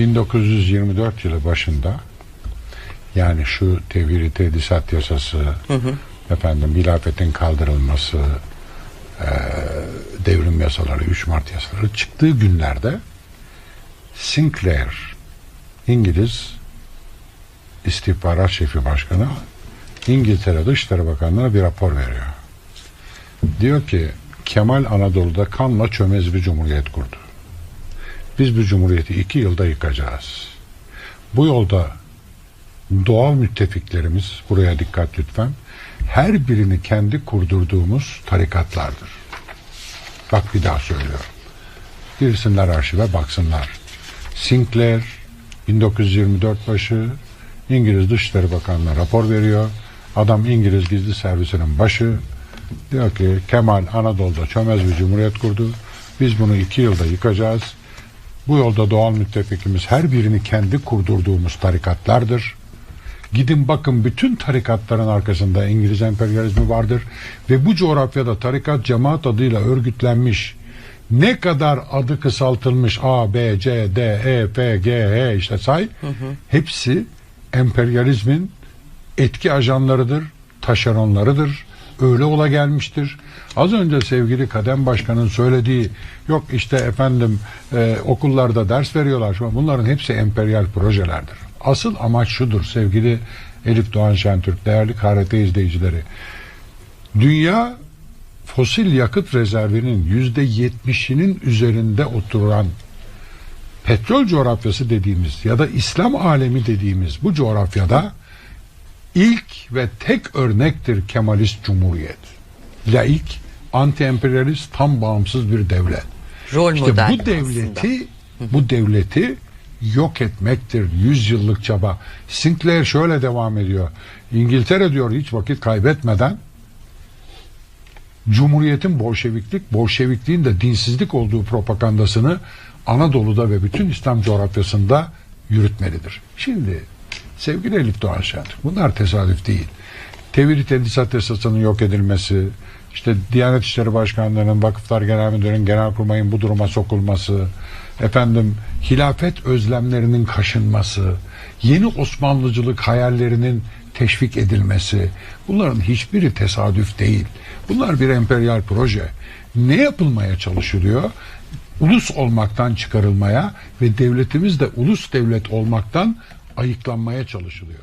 1924 yılı başında yani şu tevhiri tedisat yasası, efendim hilafetin kaldırılması, eee, devrim yasaları, 3 Mart yasaları çıktığı günlerde Sinclair, İngiliz İstihbarat Şefi Başkanı İngiltere Dışişleri Bakanlığı'na bir rapor veriyor. Diyor ki Kemal Anadolu'da kanla çömez bir cumhuriyet kurdu. Biz bu cumhuriyeti iki yılda yıkacağız. Bu yolda doğal müttefiklerimiz, buraya dikkat lütfen, her birini kendi kurdurduğumuz tarikatlardır. Bak bir daha söylüyorum. Girsinler arşive baksınlar. Sinclair 1924 başı İngiliz Dışişleri Bakanlığı'na rapor veriyor. Adam İngiliz gizli servisinin başı. Diyor ki Kemal Anadolu'da çömez bir cumhuriyet kurdu. Biz bunu iki yılda yıkacağız. Bu yolda doğal müttefikimiz her birini kendi kurdurduğumuz tarikatlardır. Gidin bakın bütün tarikatların arkasında İngiliz emperyalizmi vardır ve bu coğrafyada tarikat cemaat adıyla örgütlenmiş ne kadar adı kısaltılmış A, B, C, D, E, F, G, H işte say hepsi emperyalizmin etki ajanlarıdır, taşeronlarıdır. Öyle ola gelmiştir. Az önce sevgili Kadem Başkan'ın söylediği yok işte efendim e, okullarda ders veriyorlar. Şu Bunların hepsi emperyal projelerdir. Asıl amaç şudur sevgili Elif Doğan Şentürk, değerli KRT izleyicileri. Dünya fosil yakıt rezervinin yüzde yetmişinin üzerinde oturan petrol coğrafyası dediğimiz ya da İslam alemi dediğimiz bu coğrafyada ilk ve tek örnektir Kemalist Cumhuriyet. Laik, anti-emperyalist, tam bağımsız bir devlet. Rol İşte bu devleti bu devleti yok etmektir yüzyıllık çaba. Sinclair şöyle devam ediyor. İngiltere diyor hiç vakit kaybetmeden Cumhuriyetin Bolşeviklik, Bolşevikliğin de dinsizlik olduğu propagandasını Anadolu'da ve bütün İslam coğrafyasında yürütmelidir. Şimdi sevgili Elif Doğan Şentürk bunlar tesadüf değil. Tevhid Tedrisat Yasası'nın yok edilmesi, işte Diyanet İşleri Başkanlığı'nın, Vakıflar Genel Müdürü'nün, Genelkurmay'ın bu duruma sokulması, efendim hilafet özlemlerinin kaşınması, yeni Osmanlıcılık hayallerinin teşvik edilmesi, bunların hiçbiri tesadüf değil. Bunlar bir emperyal proje. Ne yapılmaya çalışılıyor? Ulus olmaktan çıkarılmaya ve devletimiz de ulus devlet olmaktan ayıklanmaya çalışılıyor.